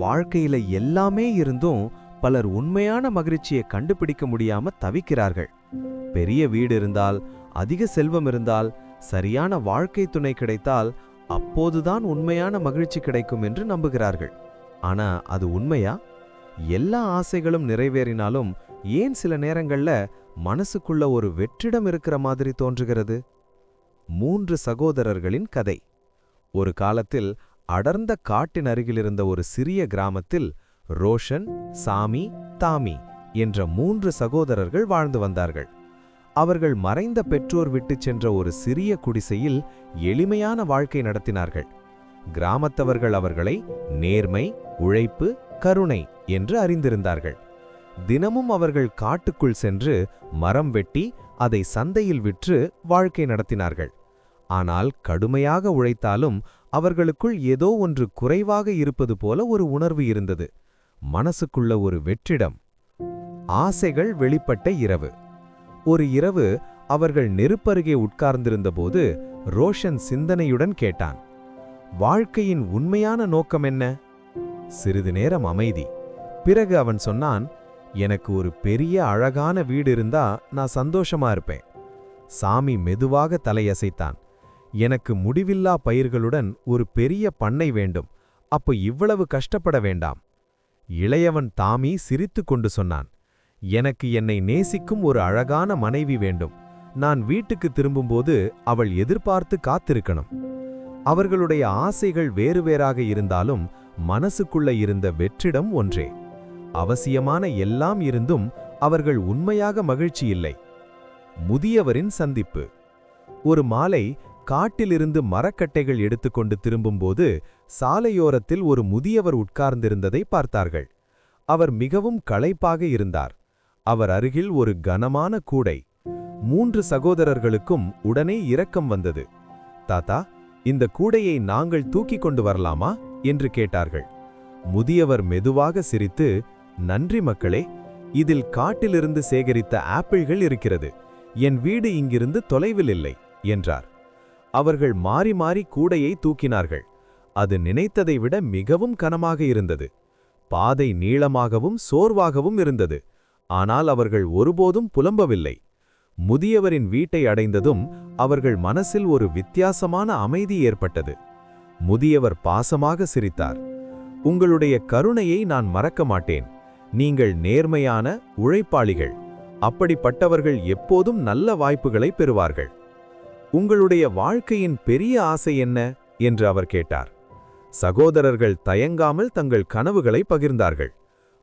வாழ்க்கையில எல்லாமே இருந்தும் பலர் உண்மையான மகிழ்ச்சியை கண்டுபிடிக்க முடியாம தவிக்கிறார்கள். பெரிய வீடு இருந்தால் அதிக செல்வம் இருந்தால் சரியான வாழ்க்கை துணை கிடைத்தால் அப்போதுதான் உண்மையான மகிழ்ச்சி கிடைக்கும் என்று நம்புகிறார்கள். ஆனா அது உண்மையா? எல்லா ஆசைகளும் நிறைவேறினாலும் ஏன் சில நேரங்கள்ல மனசுக்குள்ள ஒரு வெற்றிடம் இருக்கிற மாதிரி தோன்றுகிறது? மூன்று சகோதரர்களின் கதை. ஒரு காலத்தில் அடர்ந்த காட்டின் அருகிலிருந்த ஒரு சிறிய கிராமத்தில் ரோஷன் சாமி தாமி என்ற மூன்று சகோதரர்கள் வாழ்ந்து வந்தார்கள். அவர்கள் மறைந்த பெற்றோர் விட்டுச் சென்ற ஒரு சிறிய குடிசையில் எளிமையான வாழ்க்கை நடத்தினார்கள். கிராமத்தவர்கள் அவர்களை நேர்மை உழைப்பு கருணை என்று அறிந்திருந்தார்கள். தினமும் அவர்கள் காட்டுக்குள் சென்று மரம் வெட்டி அதை சந்தையில் விற்று வாழ்க்கை நடத்தினார்கள். ஆனால் கடுமையாக உழைத்தாலும் அவர்களுக்குள் ஏதோ ஒன்று குறைவாக இருப்பது போல ஒரு உணர்வு இருந்தது. மனசுக்குள்ள ஒரு வெற்றிடம். ஆசைகள் வெளிப்பட்ட இரவு. ஒரு இரவு அவர்கள் நெருப்பருகே உட்கார்ந்திருந்தபோது ரோஷன் சிந்தனையுடன் கேட்டான். வாழ்க்கையின் உண்மையான நோக்கம் என்ன? சிறிது நேரம் அமைதி. பிறகு அவன் சொன்னான் எனக்கு ஒரு பெரிய அழகான வீடு இருந்தா நான் சந்தோஷமா இருப்பேன். சாமி மெதுவாக தலையசைத்தான். எனக்கு முடிவில்லா பயிர்களுடன் ஒரு பெரிய பண்ணை வேண்டும். அப்போ இவ்வளவு கஷ்டப்பட வேண்டாம். இளையவன் தாமி சிரித்து கொண்டு சொன்னான் எனக்கு என்னை நேசிக்கும் ஒரு அழகான மனைவி வேண்டும். நான் வீட்டுக்கு திரும்பும்போது அவள் எதிர்பார்த்து காத்திருக்கணும். அவர்களுடைய ஆசைகள் வேறு வேறாக இருந்தாலும் மனசுக்குள்ள இருந்த வெற்றிடம் ஒன்றே. அவசியமான எல்லாம் இருந்தும் அவர்கள் உண்மையாக மகிழ்ச்சி இல்லை முதியவரின் சந்திப்பு. ஒரு மாலை காட்டிலிருந்து மரக்கட்டைகள் எடுத்துக்கொண்டு திரும்பும்போது சாலையோரத்தில் ஒரு முதியவர் உட்கார்ந்திருந்ததை பார்த்தார்கள். அவர் மிகவும் களைப்பாக இருந்தார். அவர் அருகில் ஒரு கனமான கூடை. மூன்று சகோதரர்களுக்கும் உடனே இரக்கம் வந்தது. தாத்தா இந்த கூடையை நாங்கள் தூக்கிக் கொண்டு வரலாமா? என்று கேட்டார்கள். முதியவர் மெதுவாக சிரித்து நன்றி மக்களே இதில் காட்டிலிருந்து சேகரித்த ஆப்பிள்கள் இருக்கிறது. என் வீடு இங்கிருந்து தொலைவில் இல்லை என்றார். அவர்கள் மாறி மாறி கூடையை தூக்கினார்கள். அது நினைத்ததை விட மிகவும் கனமாக இருந்தது. பாதை நீளமாகவும் சோர்வாகவும் இருந்தது. ஆனால் அவர்கள் ஒருபோதும் புலம்பவில்லை. முதியவரின் வீட்டை அடைந்ததும் அவர்கள் மனசில் ஒரு வித்தியாசமான அமைதி ஏற்பட்டது. முதியவர் பாசமாக சிரித்தார். உங்களுடைய கருணையை நான் மறக்க மாட்டேன். நீங்கள் நேர்மையான உழைப்பாளிகள். அப்படிப்பட்டவர்கள் எப்போதும் நல்ல வாய்ப்புகளை பெறுவார்கள். உங்களுடைய வாழ்க்கையின் பெரிய ஆசை என்ன? என்று அவர் கேட்டார். சகோதரர்கள் தயங்காமல் தங்கள் கனவுகளை பகிர்ந்தார்கள்.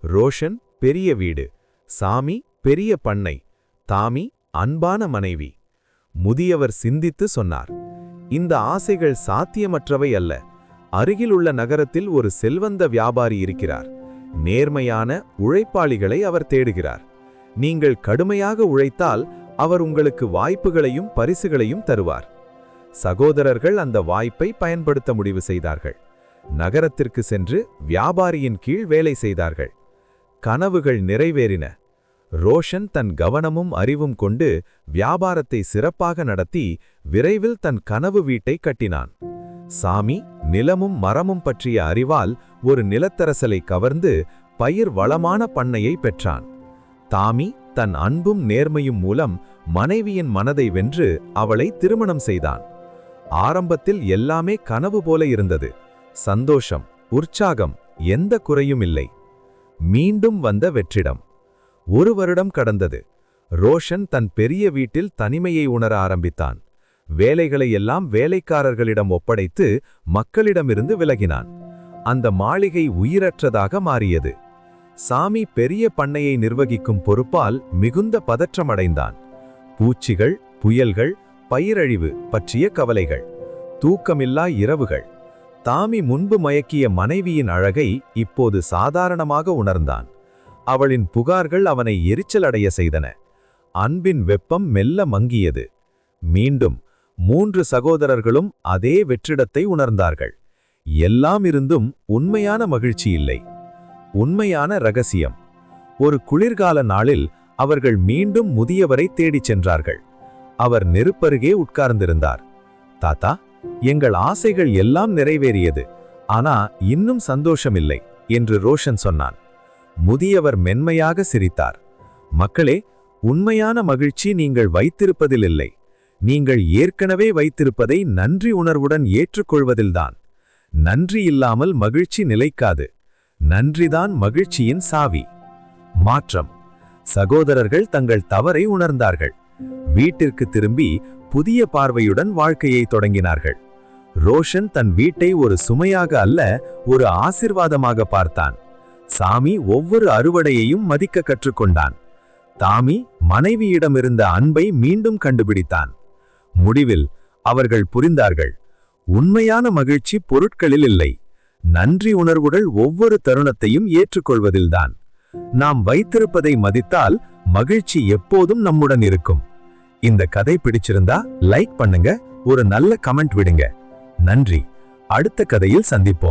ரோஷன் பெரிய வீடு சாமி பெரிய பண்ணை தாமி அன்பான மனைவி. முதியவர் சிந்தித்து சொன்னார். இந்த ஆசைகள் சாத்தியமற்றவை அல்ல. அருகிலுள்ள நகரத்தில் ஒரு செல்வந்த வியாபாரி இருக்கிறார். நேர்மையான உழைப்பாளிகளை அவர் தேடுகிறார். நீங்கள் கடுமையாக உழைத்தால் அவர் உங்களுக்கு வாய்ப்புகளையும் பரிசுகளையும் தருவார். சகோதரர்கள் அந்த வாய்ப்பை பயன்படுத்த முடிவு செய்தார்கள். நகரத்திற்கு சென்று வியாபாரியின் கீழ் வேலை செய்தார்கள். கனவுகள் நிறைவேறின. ரோஷன் தன் கவனமும் அறிவும் கொண்டு வியாபாரத்தை சிறப்பாக நடத்தி விரைவில் தன் கனவு வீட்டை கட்டினான். சாமி நிலமும் மரமும் பற்றிய அறிவால் ஒரு நிலத்தரசலை கவர்ந்து பயிர் வளமான பண்ணையை பெற்றான். தாமி தன் அன்பும் நேர்மையும் மூலம் மனைவியின் மனதை வென்று அவளை திருமணம் செய்தான். ஆரம்பத்தில் எல்லாமே கனவு போல இருந்தது. சந்தோஷம் உற்சாகம் எந்த குறையும் இல்லை. மீண்டும் வந்த வெற்றிடம். ஒரு வருடம் கடந்தது. ரோஷன் தன் பெரிய வீட்டில் தனிமையை உணர ஆரம்பித்தான். வேலைகளை எல்லாம் வேலைக்காரர்களிடம் ஒப்படைத்து மக்களிடமிருந்து விலகினான். அந்த மாளிகை உயிரற்றதாக மாறியது. சாமி பெரிய பண்ணையை நிர்வகிக்கும் பொறுப்பால் மிகுந்த பதற்றமடைந்தான். பூச்சிகள் புயல்கள் பயிரழிவு பற்றிய கவலைகள் தூக்கமில்லா இரவுகள். தாமி முன்பு மயக்கிய மனைவியின் அழகை இப்போது சாதாரணமாக உணர்ந்தான். அவளின் புகார்கள் அவனை எரிச்சலடைய செய்தன. அன்பின் வெப்பம் மெல்ல மங்கியது. மீண்டும் மூன்று சகோதரர்களும் அதே வெற்றிடத்தை உணர்ந்தார்கள். எல்லாம் இருந்தும் உண்மையான மகிழ்ச்சி இல்லை. உண்மையான ரகசியம். ஒரு குளிர்கால நாளில் அவர்கள் மீண்டும் முதியவரை தேடிச் சென்றார்கள். அவர் நெருப்பருகே உட்கார்ந்திருந்தார். தாத்தா எங்கள் ஆசைகள் எல்லாம் நிறைவேறியது. ஆனா இன்னும் சந்தோஷமில்லை என்று ரோஷன் சொன்னான். முதியவர் மென்மையாக சிரித்தார். மக்களே உண்மையான மகிழ்ச்சி நீங்கள் வைத்திருப்பதில் இல்லை. நீங்கள் ஏற்கனவே வைத்திருப்பதை நன்றி உணர்வுடன் ஏற்றுக்கொள்வதில்தான். நன்றி இல்லாமல் மகிழ்ச்சி நிலைக்காது. நன்றிதான் மகிழ்ச்சியின் சாவி. மாற்றம். சகோதரர்கள் தங்கள் தவறை உணர்ந்தார்கள். வீட்டிற்கு திரும்பி புதிய பார்வையுடன் வாழ்க்கையை தொடங்கினார்கள். ரோஷன் தன் வீட்டை ஒரு சுமையாக அல்ல ஒரு ஆசிர்வாதமாக பார்த்தான். சாமி ஒவ்வொரு அறுவடையையும் மதிக்க கற்றுக்கொண்டான். தாமி மனைவியிடமிருந்த அன்பை மீண்டும் கண்டுபிடித்தான். முடிவில் அவர்கள் புரிந்தார்கள். உண்மையான மகிழ்ச்சி பொருட்களில் இல்லை. நன்றி உணர்வுகள் ஒவ்வொரு தருணத்தையும் ஏற்றுக்கொள்வதில்தான். நாம் வைத்திருப்பதை மதித்தால் மகிழ்ச்சி எப்போதும் நம்முடன் இருக்கும். இந்த கதை பிடிச்சிருந்தா லைக் பண்ணுங்க ஒரு நல்ல கமெண்ட் விடுங்க. நன்றி. அடுத்த கதையில் சந்திப்போம்.